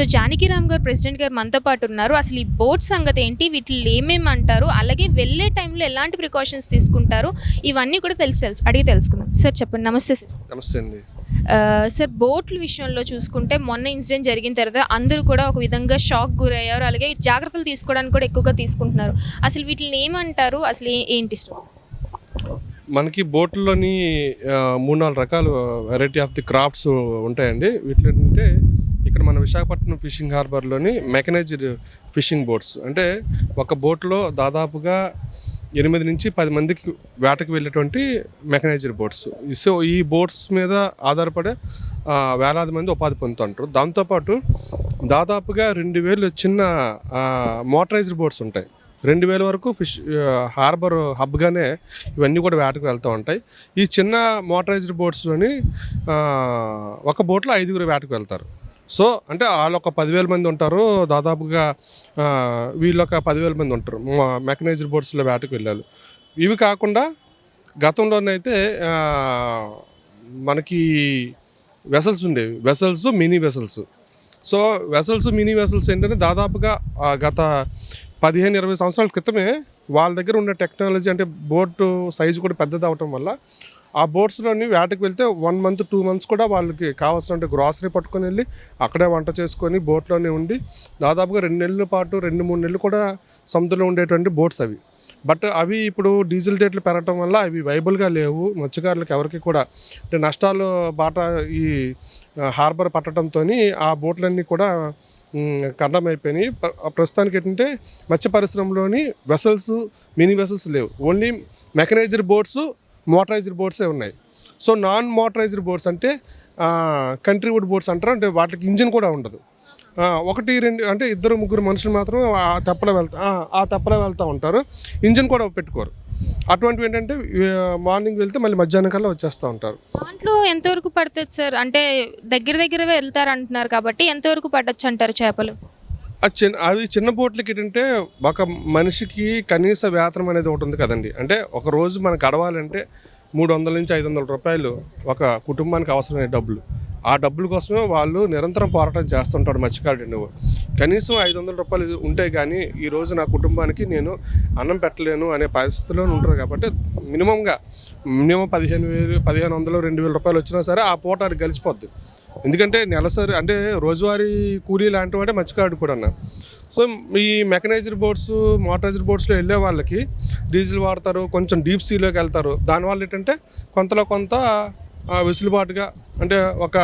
So Janakiram గారు president గారు మనతో పాటు ఉన్నారు. అసలు ఈ బోట్ సంగతి ఏంటి? వీటిలో ఏమేమి అంటారు? అలాగే వెళ్ళే టైంలో ఎలాంటి ప్రికాషన్స్ తీసుకుంటారు? ఇవన్నీ కూడా తెలిసి తెలుసు అడిగి తెలుసుకుందాం. సార్ చెప్పండి. నమస్తే సార్. నమస్తే అండి. సార్ బోట్ల విషయంలో చూసుకుంటే మొన్న ఇన్సిడెంట్ జరిగిన తర్వాత అందరూ కూడా ఒక విధంగా షాక్ గురయ్యారు. అలాగే జాగ్రత్తలు తీసుకోవడానికి కూడా ఎక్కువగా తీసుకుంటున్నారు. అసలు వీటిని ఏమంటారు? అసలు ఏంటి మనకి బోట్లోని మూడు నాలుగు రకాల వెరైటీ ఆఫ్ ది క్రాఫ్ట్స్ ఉంటాయండి. వీటిలో ఏంటంటే ఇక్కడ మన విశాఖపట్నం ఫిషింగ్ హార్బర్లోని మెకనైజ్డ్ ఫిషింగ్ బోట్స్. అంటే ఒక బోట్లో దాదాపుగా ఎనిమిది నుంచి పది మందికి వేటకు వెళ్ళేటువంటి మెకనైజ్డ్ బోట్స్. సో ఈ బోట్స్ మీద ఆధారపడే వేలాది మంది ఉపాధి పొందుతుంటారు. దాంతోపాటు దాదాపుగా రెండు వేలు చిన్న మోటరైజ్డ్ బోట్స్ ఉంటాయి. రెండు వేల వరకు ఫిష్ హార్బర్ హబ్గానే ఇవన్నీ కూడా వేటకు వెళ్తూ ఉంటాయి. ఈ చిన్న మోటరైజ్డ్ బోట్స్లోని ఒక బోట్లో ఐదుగురు వేటకు వెళ్తారు. సో అంటే వాళ్ళు ఒక పదివేల మంది ఉంటారు. దాదాపుగా వీళ్ళు ఒక పదివేల మంది ఉంటారు. మెకనైజ్డ్ బోట్స్లో వేటకు వెళ్ళారు. ఇవి కాకుండా గతంలోనైతే మనకి వెసల్స్ ఉండేవి. Vessels mini vessels. So vessels mini vessels ఏంటంటే దాదాపుగా గత పదిహేను ఇరవై సంవత్సరాల క్రితమే వాళ్ళ దగ్గర ఉన్న టెక్నాలజీ అంటే బోటు సైజు కూడా పెద్దది అవటం వల్ల ఆ బోట్స్లోని వేటకు వెళ్తే వన్ మంత్ టూ మంత్స్ కూడా వాళ్ళకి కావాల్సిన గ్రాసరీ పట్టుకొని వెళ్ళి అక్కడే వంట చేసుకొని బోట్లోనే ఉండి దాదాపుగా రెండు నెలల పాటు రెండు మూడు నెలలు కూడా సముద్రంలో ఉండేటువంటి బోట్స్ అవి. బట్ అవి ఇప్పుడు డీజిల్ రేట్లు పెరగటం వల్ల అవి వైబుల్గా లేవు. మత్స్యకారులకు ఎవరికి కూడా అంటే నష్టాలు బాట ఈ హార్బర్ పట్టడంతో ఆ బోట్లన్నీ కూడా ఖండమైపోయినాయి అయిపోయినాయి. ప్రస్తుతానికి ఏంటంటే మత్స్య పరిశ్రమలోని వెసల్స్ మినీ వెసల్స్ లేవు. ఓన్లీ మెకనైజ్డ్ బోట్స్ మోటరైజ్డ్ బోట్సే ఉన్నాయి. సో నాన్ మోటరైజ్డ్ బోట్స్ అంటే కంట్రీ వుడ్ బోట్స్ అంటారు? అంటే వాటికి ఇంజిన్ కూడా ఉండదు. ఒకటి రెండు అంటే ఇద్దరు ముగ్గురు మనుషులు మాత్రం ఆ తెప్పలో వెళ్తా ఆ, తెప్పలో వెళ్తూ ఉంటారు. ఇంజిన్ కూడా పెట్టుకోరు. అటువంటివి ఏంటంటే మార్నింగ్ వెళ్తే మళ్ళీ మధ్యాహ్నం కల్లా వచ్చేస్తూ ఉంటారు. దాంట్లో ఎంతవరకు పడుతుంది సార్? అంటే దగ్గర దగ్గర వెళ్తారు అంటున్నారు కాబట్టి ఎంతవరకు పడచ్చు అంటారు చేపలు? చిన్న అవి చిన్న బోట్లకి ఏంటంటే ఒక మనిషికి కనీస వేతనం అనేది ఒకటి ఉంది కదండి. అంటే ఒక రోజు మనకు గడవాలంటే మూడు వందల నుంచి ఐదు వందల రూపాయలు ఒక కుటుంబానికి అవసరమైన డబ్బులు. ఆ డబ్బుల కోసమే వాళ్ళు నిరంతరం పోరాటం చేస్తుంటాడు మత్స్యకారుడు నువ్వు. కనీసం ఐదు వందల రూపాయలు ఉంటే కానీ ఈ రోజు నా కుటుంబానికి నేను అన్నం పెట్టలేను అనే పరిస్థితిలో ఉంటారు కాబట్టి మినిమంగా మినిమం పదిహేను వేలు పదిహేను వందలు రెండు వేల రూపాయలు వచ్చినా సరే ఆ పూట అది గలిచిపోద్ది. ఎందుకంటే నెలసరి అంటే రోజువారీ కూలీ లాంటి వాడే మత్స్యకారుడు కూడా అన్న. సో ఈ మెకనైజ్డ్ బోట్స్ మోటరైజ్డ్ బోట్స్లో వెళ్ళే వాళ్ళకి డీజిల్ వాడతారు కొంచెం డీప్ సీలోకి వెళ్తారు. దానివల్ల ఏంటంటే కొంతలో కొంత వెసులుబాటుగా అంటే ఒక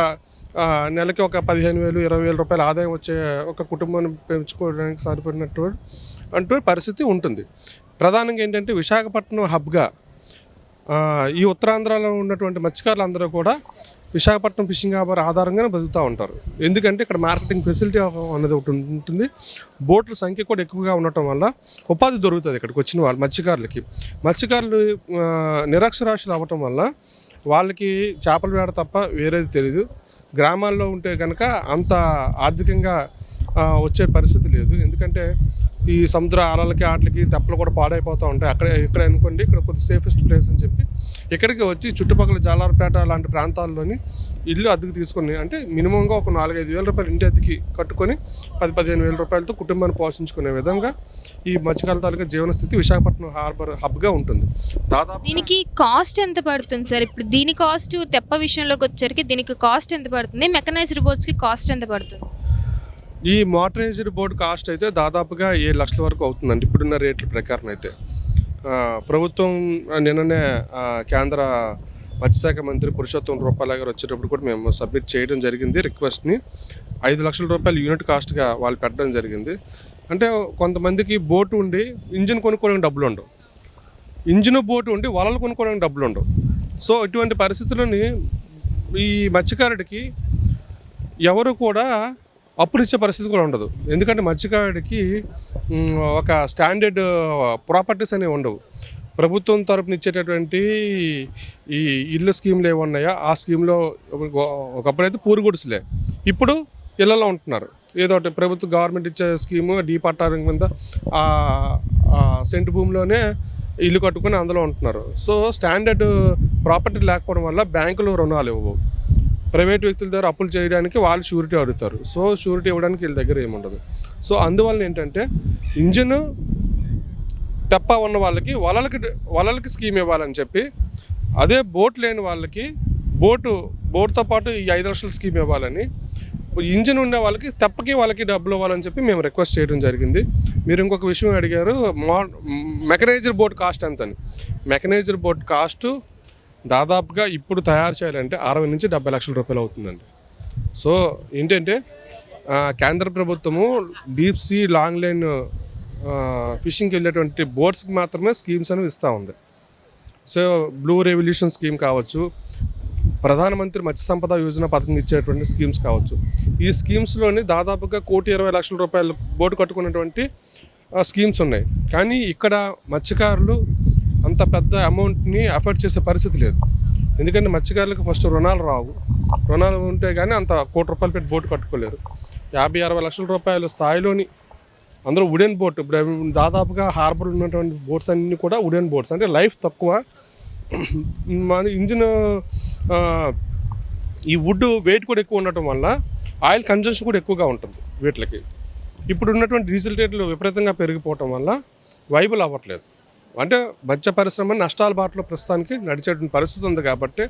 నెలకి ఒక పదిహేను వేలు ఇరవై వేల రూపాయల ఆదాయం వచ్చే ఒక కుటుంబాన్ని పెంచుకోవడానికి సరిపడినట్టు అంటూ పరిస్థితి ఉంటుంది. ప్రధానంగా ఏంటంటే విశాఖపట్నం హబ్గా ఈ ఉత్తరాంధ్రలో ఉన్నటువంటి మత్స్యకారులు అందరూ కూడా విశాఖపట్నం ఫిషింగ్ హార్బర్ ఆధారంగానే బతుకుతూ ఉంటారు. ఎందుకంటే ఇక్కడ మార్కెటింగ్ ఫెసిలిటీ అనేది ఒకటి ఉంటుంది. బోట్ల సంఖ్య కూడా ఎక్కువగా ఉండటం వల్ల ఉపాధి దొరుకుతుంది ఇక్కడికి వచ్చిన వాళ్ళు మత్స్యకారులకి. మత్స్యకారులు నిరక్షరాశులు నిరక్షరాస్యులు అవ్వటం వల్ల వాళ్ళకి చేపల వేడ తప్ప వేరేది తెలియదు గ్రామాల్లో ఉంటే కనుక అంత ఆర్థికంగా వచ్చే పరిస్థితి లేదు. ఎందుకంటే ఈ సముద్ర ఆలలకి వాటికి తెప్పలు కూడా పాడైపోతూ ఉంటాయి. అక్కడ ఇక్కడ అనుకోండి ఇక్కడ కొద్ది సేఫెస్ట్ ప్లేస్ అని చెప్పి. ఇక్కడికి వచ్చి చుట్టుపక్కల జాలారపేట లాంటి ప్రాంతాల్లోని ఇల్లు అద్దెకు తీసుకుని అంటే మినిమంగా ఒక నాలుగైదు వేల రూపాయలు ఇంటి అద్దెకి కట్టుకొని పది పదిహేను వేల రూపాయలతో కుటుంబాన్ని పోషించుకునే విధంగా ఈ మధ్యకాల తాలూకా జీవన స్థితి విశాఖపట్నం హార్బర్ హబ్గా ఉంటుంది. దాదాపు దీనికి కాస్ట్ ఎంత పడుతుంది సార్? ఇప్పుడు దీని కాస్ట్ తెప్ప విషయంలోకి వచ్చరికి దీనికి కాస్ట్ ఎంత పడుతుంది? మెకనైజ్డ్ బోట్స్కి కాస్ట్ ఎంత పడుతుంది? ఈ మోటరైజ్డ్ బోర్డు కాస్ట్ అయితే దాదాపుగా ఏడు లక్షల వరకు అవుతుందండి. ఇప్పుడున్న రేట్ల ప్రకారం అయితే. ప్రభుత్వం నిన్ననే కేంద్ర మత్స్యశాఖ మంత్రి పురుషోత్తం రూపాయల గారు వచ్చేటప్పుడు కూడా మేము సబ్మిట్ చేయడం జరిగింది రిక్వెస్ట్ని. ఐదు లక్షల రూపాయలు యూనిట్ కాస్ట్గా వాళ్ళు పెట్టడం జరిగింది. అంటే కొంతమందికి బోటు ఉండి ఇంజిన్ కొనుక్కోవడానికి డబ్బులు ఉండవు ఇంజిన్ బోటు ఉండి వలలు కొనుక్కోవడానికి డబ్బులు ఉండవు సో ఇటువంటి పరిస్థితులని ఈ మత్స్యకారుడికి ఎవరు కూడా అప్పులు ఇచ్చే పరిస్థితి కూడా ఉండదు. ఎందుకంటే మత్స్యకారుడికి ఒక స్టాండర్డ్ ప్రాపర్టీస్ అనేవి ఉండవు. ప్రభుత్వం తరపున ఇచ్చేటటువంటి ఈ ఇల్లు స్కీమ్లు ఏమి ఉన్నాయో? ఆ స్కీమ్లో ఒకప్పుడైతే పూరు గుడిసెలే. ఇప్పుడు ఇళ్ళలో ఉంటున్నారు. ఏదో ఒకటి ప్రభుత్వ గవర్నమెంట్ ఇచ్చే స్కీము డీ పట్టారం కింద ఆ సెంటు భూమిలోనే ఇల్లు కట్టుకొని అందులో ఉంటున్నారు. సో స్టాండర్డ్ ప్రాపర్టీ లేకపోవడం వల్ల బ్యాంకులు రుణాలు ఇవ్వవు. ప్రైవేట్ వ్యక్తుల ద్వారా అప్పులు చేయడానికి వాళ్ళు షూరిటీ అడుగుతారు. సో షూరిటీ ఇవ్వడానికి వీళ్ళ దగ్గర ఏముండదు సో అందువల్ల ఏంటంటే ఇంజిన్ తెప్ప ఉన్న వాళ్ళకి వలలకి వలలకి స్కీమ్ ఇవ్వాలని చెప్పి అదే బోట్ లేని వాళ్ళకి బోటు బోట్తో పాటు ఈ ఐదు లక్షల స్కీమ్ ఇవ్వాలని ఇంజిన్ ఉండే వాళ్ళకి తెప్పకి వాళ్ళకి డబ్బులు ఇవ్వాలని చెప్పి మేము రిక్వెస్ట్ చేయడం జరిగింది. మీరు ఇంకొక విషయం అడిగారు మా మెకనైజర్ బోట్ కాస్ట్ ఎంత అని మెకనైజర్ బోట్ కాస్ట్ దాదాపుగా ఇప్పుడు తయారు చేయాలంటే అరవై నుంచి డెబ్బై లక్షల రూపాయలు అవుతుందండి. సో ఏంటంటే కేంద్ర ప్రభుత్వము డీప్ సీ లాంగ్ లైన్ ఫిషింగ్కి వెళ్ళేటువంటి బోట్స్కి మాత్రమే స్కీమ్స్ అనేవి ఇస్తూ ఉంది. సో బ్లూ రెవల్యూషన్ స్కీమ్ కావచ్చు ప్రధానమంత్రి మత్స్య సంపద యోజన పథకం ఇచ్చేటువంటి స్కీమ్స్ కావచ్చు. ఈ స్కీమ్స్లోని దాదాపుగా కోటి ఇరవై లక్షల రూపాయలు బోటు కట్టుకున్నటువంటి స్కీమ్స్ ఉన్నాయి. కానీ ఇక్కడ మత్స్యకారులు అంత పెద్ద అమౌంట్ని అఫోర్డ్ చేసే పరిస్థితి లేదు. ఎందుకంటే మత్స్యకారులకు ఫస్ట్ రుణాలు రావు. రుణాలు ఉంటే కానీ అంత కోటి రూపాయలు పెట్టి బోటు కట్టుకోలేరు. యాభై అరవై లక్షల రూపాయల స్థాయిలోని అందరూ ఉడెన్ బోట్. ఇప్పుడు దాదాపుగా హార్బర్ ఉన్నటువంటి బోట్స్ అన్నీ కూడా ఉడెన్ బోట్స్. అంటే లైఫ్ తక్కువ. మన ఇంజిన్ ఈ వుడ్ వెయిట్ కూడా ఎక్కువ ఉండటం వల్ల ఆయిల్ కన్జంప్షన్ కూడా ఎక్కువగా ఉంటుంది వీటికి ఇప్పుడు ఉన్నటువంటి డీజిల్ రేట్లు విపరీతంగా పెరిగిపోవటం వల్ల వైబుల్ అవ్వట్లేదు. అంటే మత్స్య పరిశ్రమ నష్టాల బాటలో ప్రస్తుతానికి నడిచేటువంటి పరిస్థితి ఉంది కాబట్టి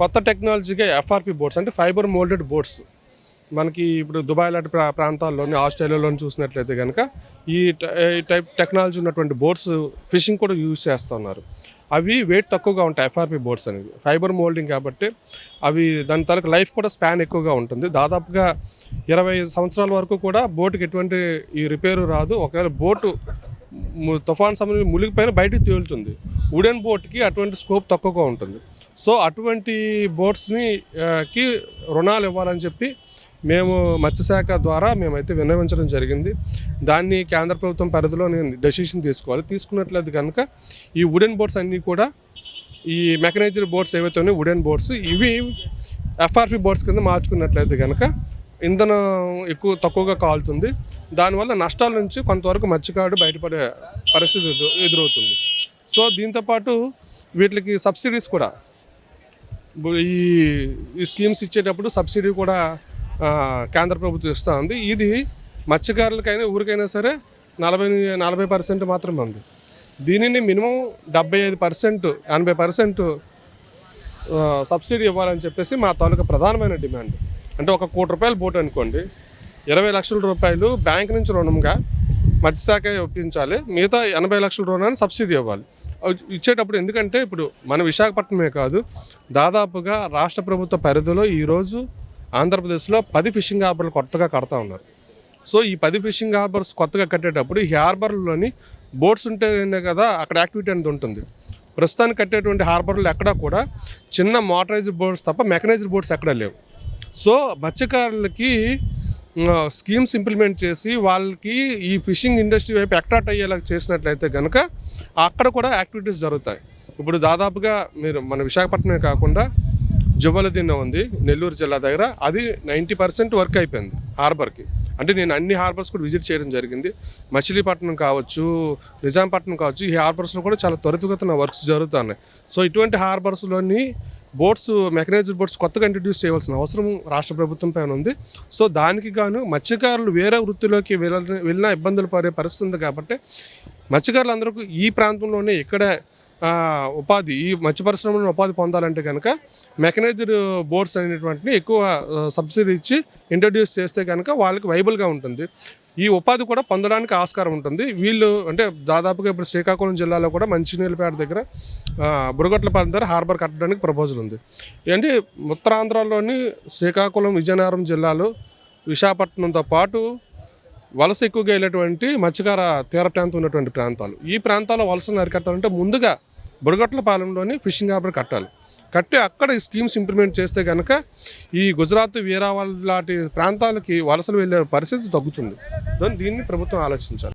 కొత్త టెక్నాలజీగా ఎఫ్ఆర్పి బోట్స్ అంటే ఫైబర్ మోల్డెడ్ బోట్స్ మనకి ఇప్పుడు దుబాయ్ లాంటి ప్రా ప్రాంతాల్లోని ఆస్ట్రేలియాలోని చూసినట్లయితే కనుక ఈ ఈ టైప్ టెక్నాలజీ ఉన్నటువంటి బోట్స్ ఫిషింగ్ కూడా యూజ్ చేస్తున్నారు. అవి వెయిట్ తక్కువగా ఉంటాయి ఎఫ్ఆర్పి బోట్స్ అనేవి. ఫైబర్ మోల్డింగ్ కాబట్టి అవి దాని తరకు లైఫ్ కూడా స్పాన్ ఎక్కువగా ఉంటుంది. దాదాపుగా ఇరవై సంవత్సరాల వరకు కూడా బోటుకి ఎటువంటి ఈ రిపేరు రాదు. ఒకవేళ బోటు తుఫాన్ సమయంలో మునిగిపోయిన బయటికి తేలుతుంది. వుడెన్ బోట్కి అటువంటి స్కోప్ తక్కువగా ఉంటుంది. సో అటువంటి బోట్స్ని కి రుణాలు ఇవ్వాలని చెప్పి మేము మత్స్యశాఖ ద్వారా మేమైతే విన్నవించడం జరిగింది. దాన్ని కేంద్ర ప్రభుత్వం పరిధిలో నేను డెసిషన్ తీసుకోవాలి. తీసుకున్నట్లయితే కనుక ఈ వుడెన్ బోట్స్ అన్నీ కూడా ఈ మెకనైజ్డ్ బోట్స్ ఏవైతే ఉన్నాయో వుడెన్ బోట్స్ ఇవి ఎఫ్ఆర్పి బోట్స్ కింద మార్చుకున్నట్లయితే కనుక ఇంధనం ఎక్కువ తక్కువగా కాలుతుంది. దానివల్ల నష్టాల నుంచి కొంతవరకు మత్స్యకారుడు బయటపడే పరిస్థితి ఎదురవుతుంది. సో దీంతోపాటు వీటికి సబ్సిడీస్ కూడా. ఈ ఈ స్కీమ్స్ ఇచ్చేటప్పుడు సబ్సిడీ కూడా కేంద్ర ప్రభుత్వం ఇస్తూ ఉంది ఇది మత్స్యకారులకైనా ఊరికైనా సరే నలభై నలభై పర్సెంట్ మాత్రమే ఉంది. దీనిని మినిమం డెబ్బై ఐదు పర్సెంట్ ఎనభై పర్సెంట్ సబ్సిడీ ఇవ్వాలని చెప్పేసి మా తాలూకా ప్రధానమైన డిమాండ్. అంటే ఒక కోటి రూపాయల బోట్ అనుకోండి. ఇరవై లక్షల రూపాయలు బ్యాంక్ నుంచి రుణంగా మత్స్యశాఖ ఒప్పించాలి. మిగతా ఎనభై లక్షల రుణాన్ని సబ్సిడీ ఇవ్వాలి. ఇచ్చేటప్పుడు ఎందుకంటే ఇప్పుడు మన విశాఖపట్నమే కాదు దాదాపుగా రాష్ట్ర ప్రభుత్వ పరిధిలో ఈరోజు ఆంధ్రప్రదేశ్లో పది ఫిషింగ్ హార్బర్లు కొత్తగా కడతా ఉన్నారు. సో ఈ పది ఫిషింగ్ హార్బర్స్ కొత్తగా కట్టేటప్పుడు ఈ హార్బర్లోని బోట్స్ ఉంటేనే కదా అక్కడ యాక్టివిటీ అనేది ఉంటుంది. ప్రస్తుతానికి కట్టేటువంటి హార్బర్లు ఎక్కడా కూడా చిన్న మోటరైజ్డ్ బోట్స్ తప్ప మెకనైజ్డ్ బోట్స్ ఎక్కడా లేవు. సో మత్స్యకారులకి స్కీమ్స్ ఇంప్లిమెంట్ చేసి వాళ్ళకి ఈ ఫిషింగ్ ఇండస్ట్రీ వైపు అట్రాక్ట్ అయ్యేలా చేసినట్లయితే కనుక అక్కడ కూడా యాక్టివిటీస్ జరుగుతాయి. ఇప్పుడు దాదాపుగా మీరు మన విశాఖపట్నమే కాకుండా జువ్వలదిన్న ఉంది నెల్లూరు జిల్లా దగ్గర. అది నైంటీ పర్సెంట్ వర్క్ అయిపోయింది హార్బర్కి. అంటే నేను అన్ని హార్బర్స్ కూడా విజిట్ చేయడం జరిగింది. మచిలీపట్నం కావచ్చు నిజాంపట్నం కావచ్చు ఈ హార్బర్స్లో కూడా చాలా త్వరితగతిన వర్క్స్ జరుగుతున్నాయి. సో ఇటువంటి హార్బర్స్లోని బోట్స్ మెకనైజ్డ్ బోట్స్ కొత్తగా ఇంట్రడ్యూస్ చేయవలసిన అవసరం రాష్ట్ర ప్రభుత్వం పైన ఉంది. సో దానికి గాను మత్స్యకారులు వేరే వృత్తిలోకి వెళ్ళ వెళ్ళినా ఇబ్బందులు పడే పరిస్థితి ఉంది కాబట్టి మత్స్యకారులందరూ ఈ ప్రాంతంలోనే ఇక్కడే ఉపాధి ఈ మత్స్య పరిశ్రమలో ఉపాధి పొందాలంటే కనుక మెకనైజ్డ్ బోట్స్ అనేటువంటిని ఎక్కువ సబ్సిడీ ఇచ్చి ఇంట్రడ్యూస్ చేస్తే కనుక వాళ్ళకి వైబుల్గా ఉంటుంది. ఈ ఉపాధి కూడా పొందడానికి ఆస్కారం ఉంటుంది. వీళ్ళు అంటే దాదాపుగా ఇప్పుడు శ్రీకాకుళం జిల్లాలో కూడా మంచినీళ్ళపేట దగ్గర ఆ, బుడగట్లపాలెం దగ్గర హార్బర్ కట్టడానికి ప్రపోజల్ ఉంది. అంటే ఉత్తరాంధ్రలోని శ్రీకాకుళం విజయనగరం జిల్లాలో విశాఖపట్నంతో పాటు వలస ఎక్కువగా వెళ్ళేటువంటి మత్స్యకార తీర ప్రాంతం ఉన్నటువంటి ప్రాంతాలు. ఈ ప్రాంతాల్లో వలసను అరికట్టాలంటే ముందుగా బుడగట్లపాలెంలోని ఫిషింగ్ హార్బర్ కట్టాలి. కట్టి అక్కడ ఈ స్కీమ్స్ ఇంప్లిమెంట్ చేస్తే కనుక ఈ గుజరాత్ వీరావాల్ లాంటి ప్రాంతాలకి వలసలు వెళ్ళే పరిస్థితి తగ్గుతుంది. దాన్ని దీన్ని ప్రభుత్వం ఆలోచించాలి.